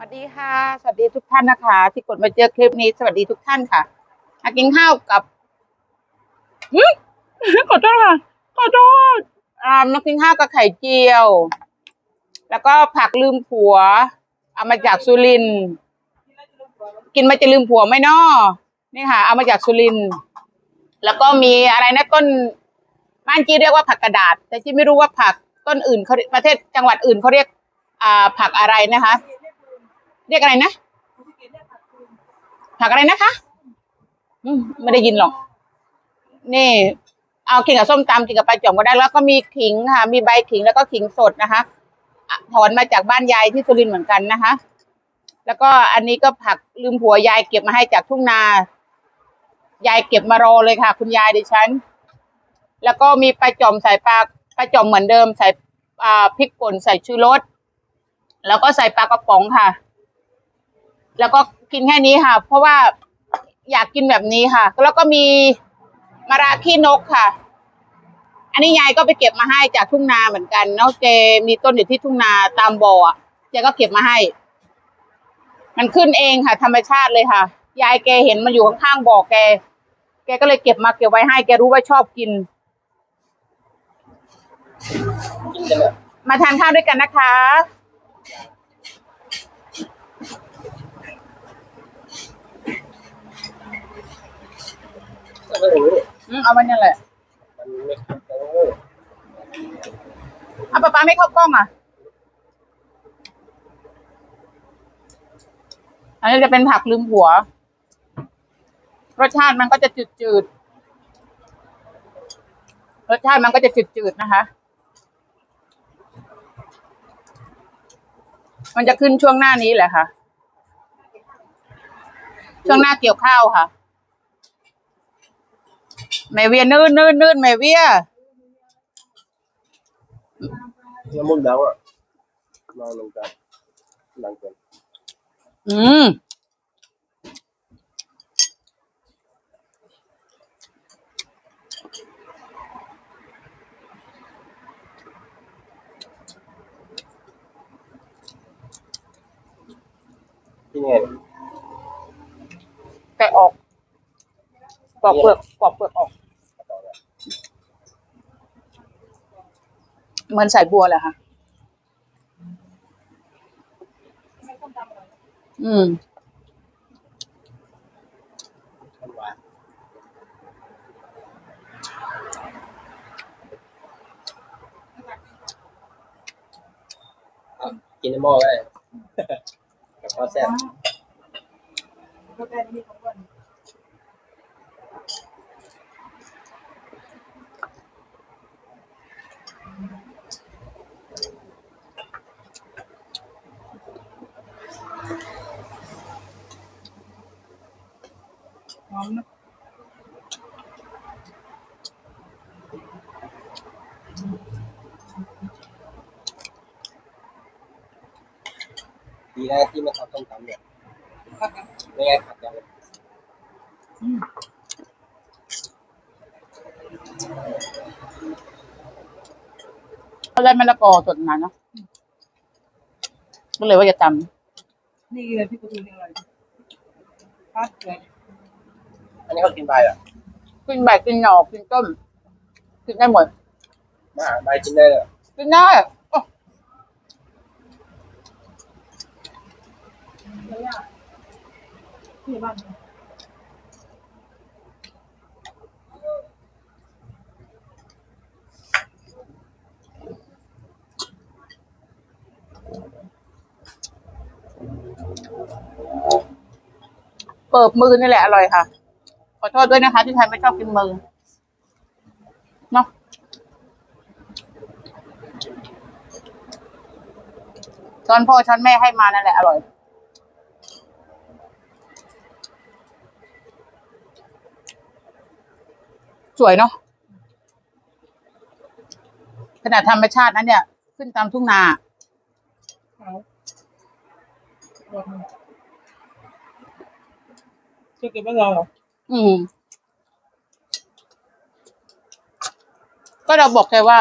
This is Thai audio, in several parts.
สวัสดีค่ะ สวัสดีทุกท่านนะคะ ที่กดมาเจอคลิปนี้สวัสดีทุกท่านค่ะมากินข้าวกับหึขอโทษค่ะขอโทษอ่ามากินข้าวกับไข่เจียว แล้วก็ผักลืมผัว เอามาจากสุรินกินมาจะลืมผัวไหมนอนี่ค่ะ เอามาจากสุรินแล้วก็มีอะไรนะต้นบ้านจีเรียกว่าผักกระดาษ แต่จีไม่รู้ว่าผักต้นอื่นเขาประเทศจังหวัดอื่นเขาเรียก อ่า ผักอะไรนะคะ เรียกอะไรนะผักอะไรนะคะอืมไม่ได้ยินหรอก นี่ เอากินกับส้มตำกินกับปลาจ่อมก็ได้ แล้วก็มีขิงค่ะ มีใบขิงแล้วก็ขิงสดนะคะถอนมาจากบ้านยายที่สุรินทร์เหมือนกันนะคะ แล้วก็อันนี้ก็ผักลืมผัวยายเก็บมาให้จากทุ่งนา ยายเก็บมารอเลยค่ะ คุณยายดิฉัน แล้วก็มีปลาจ่อมใส่ปลาปลาจ่อมเหมือนเดิม ใส่พริกป่นใส่ชูรสแล้วก็ใส่ปลากระป๋องค่ะ แล้วก็กินแค่นี้ค่ะ เพราะว่าอยากกินแบบนี้ค่ะ แล้วก็มีมะระขี้นกค่ะ อันนี้ยายก็ไปเก็บมาให้จากทุ่งนาเหมือนกันเนาะเจมีต้นอยู่ที่ทุ่งนาตามบ่ออะเจก็เก็บมาให้ มันขึ้นเองค่ะ ธรรมชาติเลยค่ะ ยายแกเห็นมันอยู่ข้างๆบ่อแก แกก็เลยเก็บมาเก็บไว้ให้ แกรู้ว่าชอบกิน มาทานข้าวด้วยกันนะคะ ไม่รู้ อืมเอาไว้นี่แหละมันไม่โอ้เอาป๊าป๊าไม่เข้ากล้องอะ อันนี้จะเป็นผักลืมหัว รสชาติมันก็จะจืดๆรสชาติมันก็จะจืดๆนะคะ มันจะขึ้นช่วงหน้านี้แหละค่ะ ช่วงหน้าเกี่ยวข้าวค่ะ แม่เวียนื่นนื่นนื่นแม่เวียน้ำมันดังอะนอนลงกันดังเกินอืมที่ไงแกะออกปอกเปลือกปอกเปลือกออก เหมือนใส่บัวแหละค่ะ อืมมันหวานกินในหม้อก็ได้ กับข้าวแซ่บห ดีนะที่ไม่ทำต้มตำเนี่ยไม่งั้นขาดกันเลยเขาได้มะละกอสดมาเนาะก็เลยว่าจะตนี่เลยพี่ประตูนี่อะไรพัดเลยอันนี้เขากินใบอะำกินใบกินหน่อกินต้นกินได้หมดมาหาใบกินได้เลยกินได้ โอ้แล้วย่าที่บ้านเปิบมือนี่แหละอร่อยค่ะ ขอโทษด้วยนะคะ ที่ใครไม่ชอบกินมือเนาะช้อนพ่อช้อนแม่ให้มานั่นแหละอร่อย สวยเนาะขนาดธรรมชาตินั้นเนี่ย ขึ้นตามทุ่งนาเขาบอกมันจะเก็บไว้รอเหรออืม ก็เราบอกแกว่า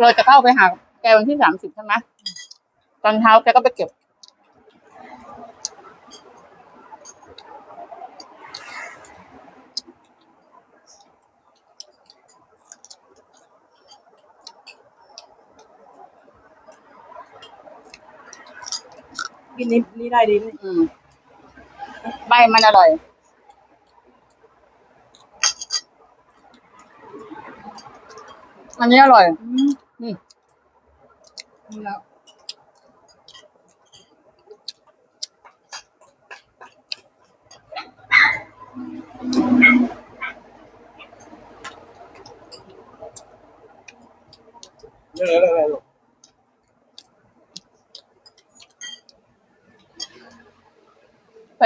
เราจะเข้าไปหาแกวันที่สามสิบใช่ไหมตตอนเช้าแกก็ไปเก็บ กินนี้นี่ได้ดีเลยอืมใบมันอร่อย อันนี้อร่อย อืมอืมนี่แล้วเรื่องอะไรลูก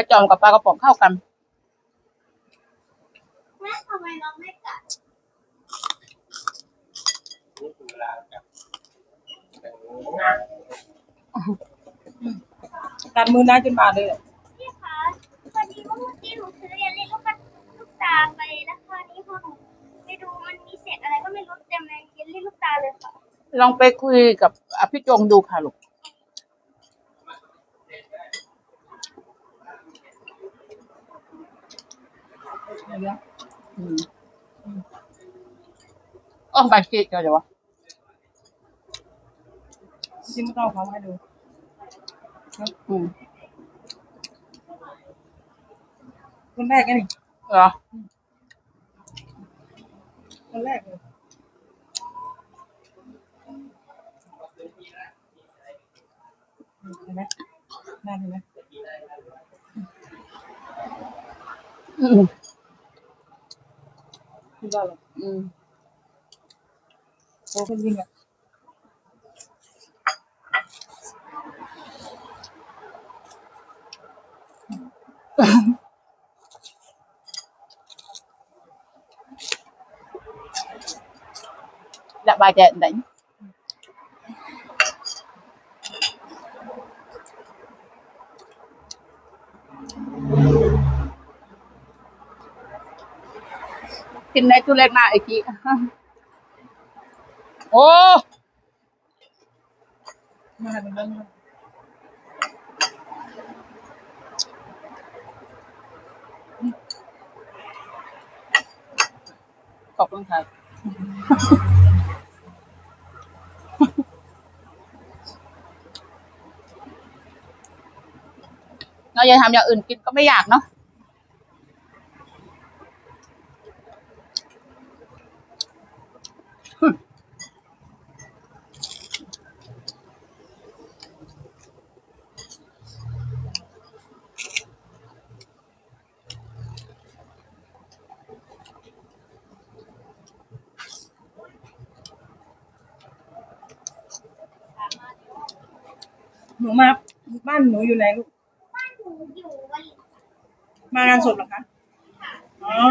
ปลาจอมกับปลากระป๋องเข้ากันแม่ทำไมน้องไม่กัดนี่คือเวลากับกัดมือน้าจนบาดเลยอะพี่คะพอดีว่าเมื่อกี้หนูซื้อเยลลี่ลูกกระลูกตาไปแล้วคราวนี้พอหนูไปดูมันมีเศษอะไรก็ไม่รู้เต็มในเยลลี่ลูกตาเลยค่ะ ลองไปคุยกับอภิจงดูค่ะลูก เดี๋ยวอืมอ๋อใบเกตเดี๋ยววะจริงๆไม่ต้องเอาเขามาให้ดูอืมคนแรกกันนี่เหรอคนแรกเลยเห็นไหมน่าเห็นไหมอืม คิดว่าอะไร อืม โอ้คนยิงอะ đã bài กินในตู้เล็กหน้าไอ้กี้โอ้ขอบคุณครับเราจะทำอย่างอื่นกินก็ไม่อยากเนาะ หนูมา บ้านหนูอยู่ไหนลูก บ้านหนูอยู่วันมางานศพเหรอคะ อ๋อ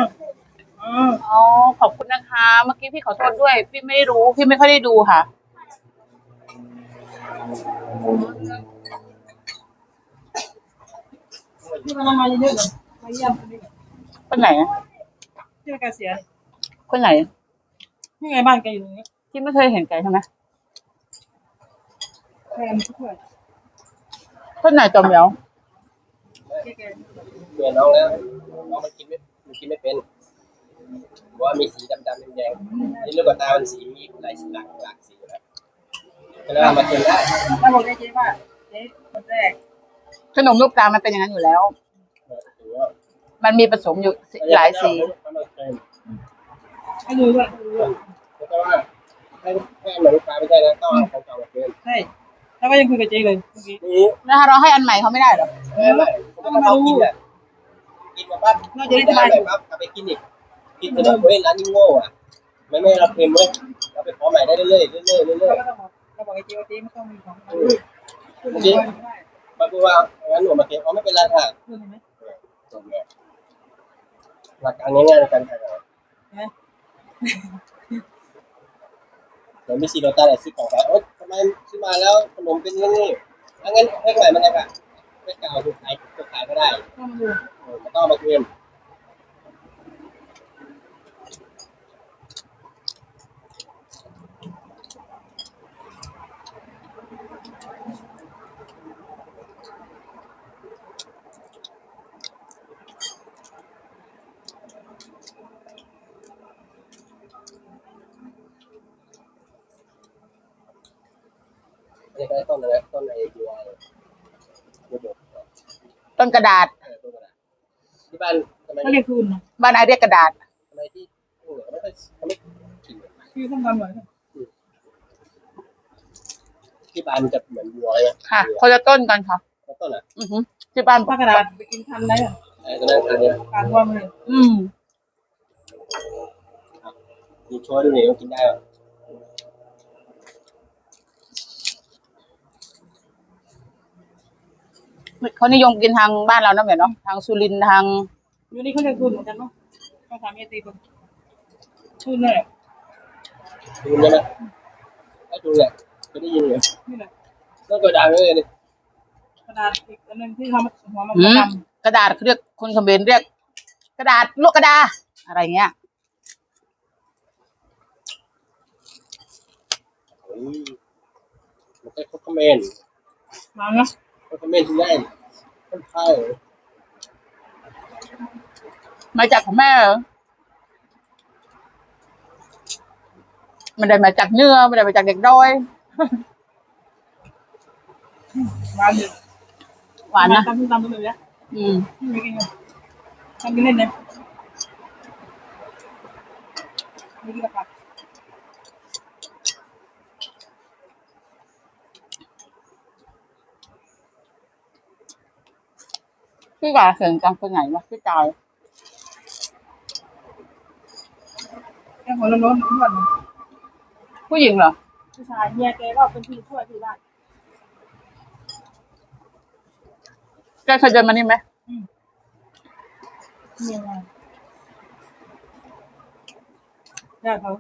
อ๋อ อ๋อ ขอบคุณนะคะ เมื่อกี้พี่ขอโทษด้วย พี่ไม่รู้ พี่ไม่ค่อยได้ดูค่ะ ที่มามาเยอะๆเลยมาเยี่ยมคนนี้คนไหนอะที่แกเสียคนไหน นี่ไงบ้านแกอยู่ตรงนี้ที่ไม่เคยเห็นแกใช่ไหมแฟนช่วย คนไหนจอมเหมียวแกแกเปลี่ยนน้องแล้วน้องมันกินไม่มันกินไม่เป็นเพราะว่ามีสีดำๆแดงๆนี่ลูกกระตามันสีมีหลายสีหลากหลากสีนะก็เลยเอามากินได้แล้วบอกได้เจ๊ว่าเจ๊คนแรกขนมลูกตาลมันเป็นอย่างนั้นอยู่แล้วเออถือว่ามันมีผสมอยู่หลายสีให้ดูด้วยให้ดูด้วยแล้วก็ว่าให้ให้เหมือนลูกค้าไม่ใช่นะต้องเอาของเก่ามาคืน ใช่ แล้วก็ยังคุยกับเจ๊เลยเมื่อกี้นี่นะคะเราให้อันใหม่เขาไม่ได้เหรอไม่ไม่ผมก็เขากินอะกินมาปั๊บได้ไปปั๊บเอาไปกินอีกกินจนแบบเฮ้ยร้านนี้โง่อะไม่ไม่เราเค็มเว้ยเราไปขอใหม่ได้เรื่อยๆเรื่อยๆเรื่อยเราก็ต้องบอกเราบอกไอ้เจ๊ว่าเจ๊ไม่ต้องมีของเราพูดถึงวันได้ๆมาพูดว่างั้นหนูมาเค็มเขาไม่เป็นไรค่ะพูดเห็นไหมจบเลยหลักการง่ายๆในการขายของนะเดี๋ยวมีซีโรต้าอะไรซื้อของไปโอ๊ยทำไมซื้อมาแล้วขนมเป็นอย่างนี้งั้นให้ใหม่มันเลยค่ะไม่เก่าถูกขายถูกขายก็ได้ต้องมาดูไม่ต้องมาเค็ม นี่ก็ต้นอะไรต้นไอ้บัวบัวบก ต้นกระดาษเออต้นอะไรที่บ้านทำไมเขาเรียกคืนนะบ้านไอเรียกกระดาษ ทำไมที่เหนือไม่ค่อยไม่กินชื่อส้มตำเหมือนกันที่บ้านมันจะเหมือนบัวใช่ไหมค่ะคนละต้นกันค่ะ แล้วต้นอะอือหือที่บ้านป้ากระดาษไปกินทันได้อะไอ้ต้นนั้นอันเนี้ยการว่ามันเลยอืม มีโชว์ดูหน่อยว่ากินได้ป่ะ เขานิยมกินทางบ้านเรานะเหมือนเนาะทางสุรินทร์ทางอยู่นี่เขาเรียกคืนเหมือนกันเนาะก็ถามยายตีผมคืนเลยดูใช่ไหมไอ้ดูเนี่ยไม่ได้ยินเลยนี่แหละต้องกระดาษเลยนี่กระดาษอีกอันนึงที่ทำหัวมันอืมดกระดาษเขาเรียกคนเขมรเรียก กระดาษลวกกระดา อะไรเงี้ยเฮ้ยมันแค่คอมเมนต์ำมาเนาะ คอมเมนต์ที่ได้ต้นข้าวมาจากของแม่เหรอไมันได้มาจากเนื้อไม่ได้มาจากเด็กด้อยหวานเลยหวานนะตำส้มตำไปเลยนะอืมไม่กินเลยทำกินเล่นเลยไม่กินกับผัก พี่กาเสียงจังคนไหนวะพี่จอยแค่หัวโล้นๆทุกวันผู้หญิงเหรอ ผู้ชายเมียแกก็เป็นพี่ช่วยที่บ้านแกเคยเดินมานี่ไหมเมียมาได้เขา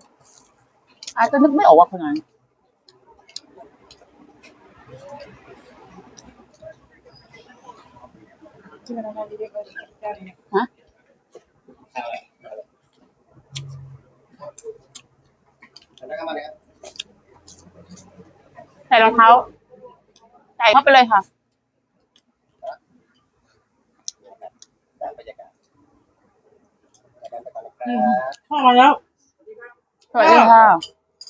อาจจะนึกไม่ออกว่าคนไหน ที่มันทำงานดีๆก็เจ้าเนี่ย ฮะข้าวอะไรแล้วก็มาเลยครับใส่รองเท้า ใส่เข้าไปเลยค่ะด้านบรรยากาศแล้วกันไปก่อนนะครับพ่อมาแล้ว สวัสดีค่ะ